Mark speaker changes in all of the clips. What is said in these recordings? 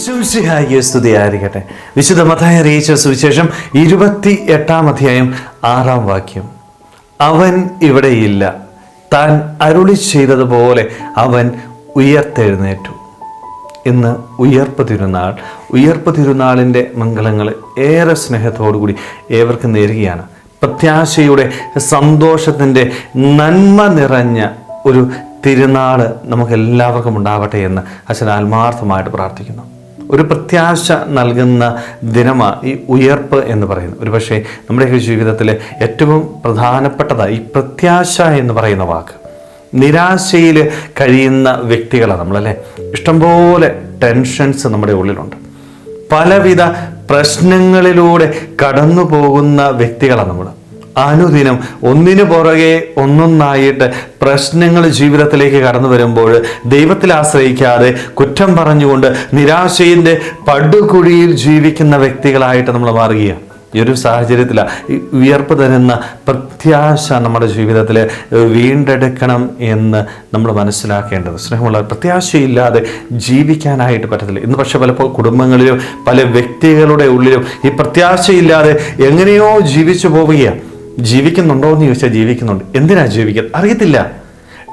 Speaker 1: ഈശോമിശിഹായിക്ക് സ്തുതിയായിരിക്കട്ടെ. വിശുദ്ധ മതായ അറിയിച്ച സുവിശേഷം ഇരുപത്തി എട്ടാം അധ്യായം ആറാം വാക്യം. അവൻ ഇവിടെയില്ല താൻ അരുളി ചെയ്തതുപോലെ അവൻ ഉയർത്തെഴുന്നേറ്റു. ഇന്ന് ഉയർപ്പ് തിരുനാൾ. ഉയർപ്പ് തിരുനാളിന്റെ മംഗളങ്ങൾ ഏറെ സ്നേഹത്തോടുകൂടി ഏവർക്കും നേരുകയാണ്. പ്രത്യാശയുടെ സന്തോഷത്തിന്റെ നന്മ നിറഞ്ഞ ഒരു തിരുനാൾ നമുക്കെല്ലാവർക്കും ഉണ്ടാവട്ടെ എന്ന് അച്ഛൻ ആത്മാർത്ഥമായിട്ട് പ്രാർത്ഥിക്കുന്നു. ഒരു പ്രത്യാശ നൽകുന്ന ദിനമാണ് ഈ ഉയർപ്പ് എന്ന് പറയുന്നത്. ഒരു പക്ഷേ നമ്മുടെ ജീവിതത്തിലെ ഏറ്റവും പ്രധാനപ്പെട്ടതായി ഈ പ്രത്യാശ എന്ന് പറയുന്ന വാക്ക്. നിരാശയിൽ കഴിയുന്ന വ്യക്തികളാണ് നമ്മളല്ലേ? ഇഷ്ടംപോലെ ടെൻഷൻസ് നമ്മുടെ ഉള്ളിലുണ്ട്. പലവിധ പ്രശ്നങ്ങളിലൂടെ കടന്നു പോകുന്ന വ്യക്തികളാണ് നമ്മൾ അനുദിനം ഒന്നിനു പുറകെ ഒന്നൊന്നായിട്ട് പ്രശ്നങ്ങൾ ജീവിതത്തിലേക്ക് കടന്നു വരുമ്പോൾ ദൈവത്തിൽ ആശ്രയിക്കാതെ കുറ്റം പറഞ്ഞുകൊണ്ട് നിരാശയിന്റെ പടുകുഴിയിൽ ജീവിക്കുന്ന വ്യക്തികളായിട്ട് നമ്മൾ മാറുകയാണ്. ഈ ഒരു സാഹചര്യത്തിലാണ് ഈ ഉയർപ്പ് തരുന്ന പ്രത്യാശ നമ്മുടെ ജീവിതത്തിൽ വീണ്ടെടുക്കണം എന്ന് നമ്മൾ മനസ്സിലാക്കേണ്ടത്. സ്നേഹമുള്ള പ്രത്യാശയില്ലാതെ ജീവിക്കാനായിട്ട് പറ്റത്തില്ല. ഇന്ന് പക്ഷെ പലപ്പോൾ കുടുംബങ്ങളിലും പല വ്യക്തികളുടെ ഉള്ളിലും ഈ പ്രത്യാശയില്ലാതെ എങ്ങനെയോ ജീവിച്ചു പോവുകയാണ്. ജീവിക്കുന്നുണ്ടോ എന്ന് ചോദിച്ചാൽ ജീവിക്കുന്നുണ്ട്. എന്തിനാ ജീവിക്കുന്നത് അറിയത്തില്ല.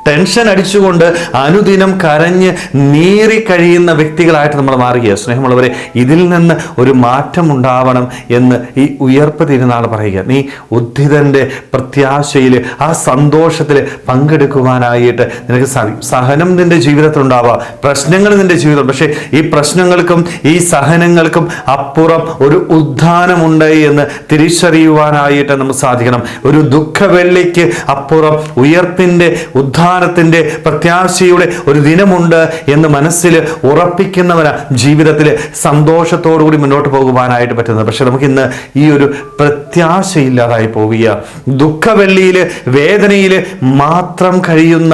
Speaker 1: ടെൻഷൻ അടിച്ചുകൊണ്ട് അനുദിനം കരഞ്ഞ് നീറി കഴിയുന്ന വ്യക്തികളായിട്ട് നമ്മൾ മാറുകയാണ്. സ്നേഹമുള്ളവരെ ഇതിൽ നിന്ന് ഒരു മാറ്റം ഉണ്ടാവണം എന്ന് ഈ ഉയർപ്പ് തിരുനാൾ പറയുക. നീ ഉദ്ധിതന്റെ പ്രത്യാശയിൽ ആ സന്തോഷത്തിൽ പങ്കെടുക്കുവാനായിട്ട് നിനക്ക് സഹനം നിന്റെ ജീവിതത്തിൽ ഉണ്ടാവാം. പ്രശ്നങ്ങൾ നിന്റെ ജീവിതം. പക്ഷേ ഈ പ്രശ്നങ്ങൾക്കും ഈ സഹനങ്ങൾക്കും അപ്പുറം ഒരു ഉദ്ധാനമുണ്ട് എന്ന് തിരിച്ചറിയുവാനായിട്ട് നമുക്ക് സാധിക്കണം. ഒരു ദുഃഖവെള്ളിക്ക് അപ്പുറം ഉയർപ്പിന്റെ ഉദ്ധാനത്തിന്റെ പ്രത്യാശയുടെ ഒരു ദിനമുണ്ട് എന്ന് മനസ്സിൽ ഉറപ്പിക്കുന്നവന ജീവിതത്തിൽ സന്തോഷത്തോടുകൂടി മുന്നോട്ട് പോകുവാനായിട്ട് പറ്റുന്നത്. പക്ഷെ നമുക്കിന്ന് ഈ ഒരു പ്രത്യാശയില്ലാതായി പോവുക ദുഃഖവെള്ളിയിൽ വേദനയിൽ മാത്രം കഴിയുന്ന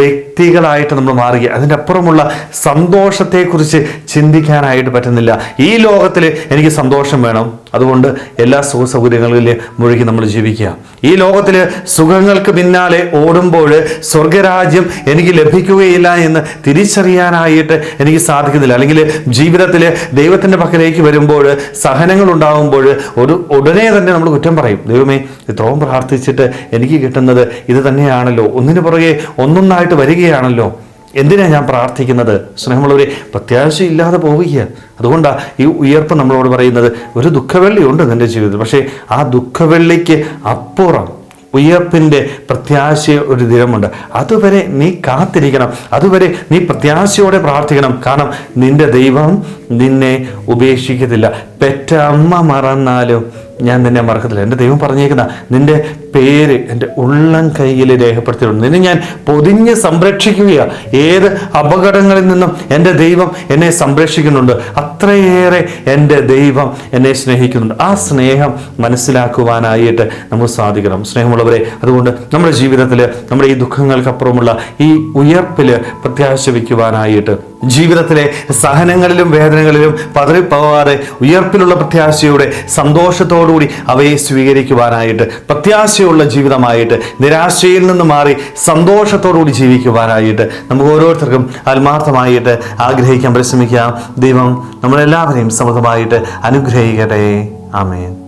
Speaker 1: വ്യക്തികളായിട്ട് നമ്മൾ മാറുക അതിന്റെ അപ്പുറമുള്ള സന്തോഷത്തെക്കുറിച്ച് ചിന്തിക്കാനായിട്ട് പറ്റുന്നില്ല. ഈ ലോകത്തിൽ എനിക്ക് സന്തോഷം വേണം. അതുകൊണ്ട് എല്ലാ സുഖ സൗകര്യങ്ങളിൽ മുഴുകി നമ്മൾ ജീവിക്കുക. ഈ ലോകത്തിൽ സുഖങ്ങൾക്ക് പിന്നാലെ ഓടുമ്പോൾ സ്വർഗരാജ്യം എനിക്ക് ലഭിക്കുകയില്ല എന്ന് തിരിച്ചറിയാനായിട്ട് എനിക്ക് സാധിക്കുന്നില്ല. അല്ലെങ്കിൽ ജീവിതത്തിൽ ദൈവത്തിന്റെ പക്കലേക്ക് വരുമ്പോൾ സഹനങ്ങൾ ഉണ്ടാകുമ്പോൾ ഒരു ഉടനെ തന്നെ നമ്മൾ കുറ്റം പറയും. ദൈവമേ ഇത്രയും പ്രാർത്ഥിച്ചിട്ട് എനിക്ക് കിട്ടുന്നത് ഇത് തന്നെയാണല്ലോ. ഒന്നിനു പുറകെ ഒന്നൊന്നായിട്ട് വരികയാണല്ലോ. എന്തിനാ ഞാൻ പ്രാർത്ഥിക്കുന്നത്? സ്നേഹമുള്ളവരെ പ്രത്യാശയില്ലാതെ പോവുക അതുകൊണ്ടാണ് ഈ ഉയർപ്പ് നമ്മളോട് പറയുന്നത് ഒരു ദുഃഖവെള്ളിയുണ്ട് നിന്റെ ജീവിതത്തിൽ. പക്ഷേ ആ ദുഃഖവെള്ളിക്ക് അപ്പുറം ഉയർപ്പിന്റെ പ്രത്യാശ ഒരു ദിനമുണ്ട് അതുവരെ നീ കാത്തിരിക്കണം. അതുവരെ നീ പ്രത്യാശയോടെ പ്രാർത്ഥിക്കണം. കാരണം നിന്റെ ദൈവം നിന്നെ ഉപേക്ഷിക്കത്തില്ല. പെറ്റ അമ്മ മറന്നാലും ഞാൻ നിന്നെ മറക്കത്തില്ല. എന്റെ ദൈവം പറഞ്ഞേക്കുന്ന നിന്റെ പേര് എന്റെ ഉള്ളം കയ്യിൽ രേഖപ്പെടുത്തിയിട്ടുണ്ട്. നിന്നെ ഞാൻ പൊതിഞ്ഞ് സംരക്ഷിക്കുകയാണ് ഏത് അപകടങ്ങളിൽ നിന്നും എന്റെ ദൈവം എന്നെ സംരക്ഷിക്കുന്നുണ്ട് അത്രയേറെ എന്റെ ദൈവം എന്നെ സ്നേഹിക്കുന്നുണ്ട്. ആ സ്നേഹം മനസ്സിലാക്കുവാനായിട്ട് നമുക്ക് സാധിക്കണം. സ്നേഹമുള്ളവരെ അതുകൊണ്ട് നമ്മുടെ ജീവിതത്തിൽ നമ്മുടെ ഈ ദുഃഖങ്ങൾക്കപ്പുറമുള്ള ഈ ഉയർപ്പിൽ പ്രത്യാശ വയ്ക്കുവാനായിട്ട് ജീവിതത്തിലെ സഹനങ്ങളിലും വേദനകളിലും പതറിപ്പോവാതെ ഉയർപ്പിലുള്ള പ്രത്യാശയുടെ സന്തോഷത്തോടുകൂടി അവയെ സ്വീകരിക്കുവാനായിട്ട് പ്രത്യാശയുള്ള ജീവിതമായിട്ട് നിരാശയിൽ നിന്ന് മാറി സന്തോഷത്തോടുകൂടി ജീവിക്കുവാനായിട്ട് നമുക്ക് ഓരോരുത്തർക്കും ആത്മാർത്ഥമായിട്ട് ആഗ്രഹിക്കാൻ പരിശ്രമിക്കാം. ദൈവം നമ്മളെല്ലാവരെയും സമൃദ്ധമായിട്ട് അനുഗ്രഹിക്കട്ടെ. ആമേൻ.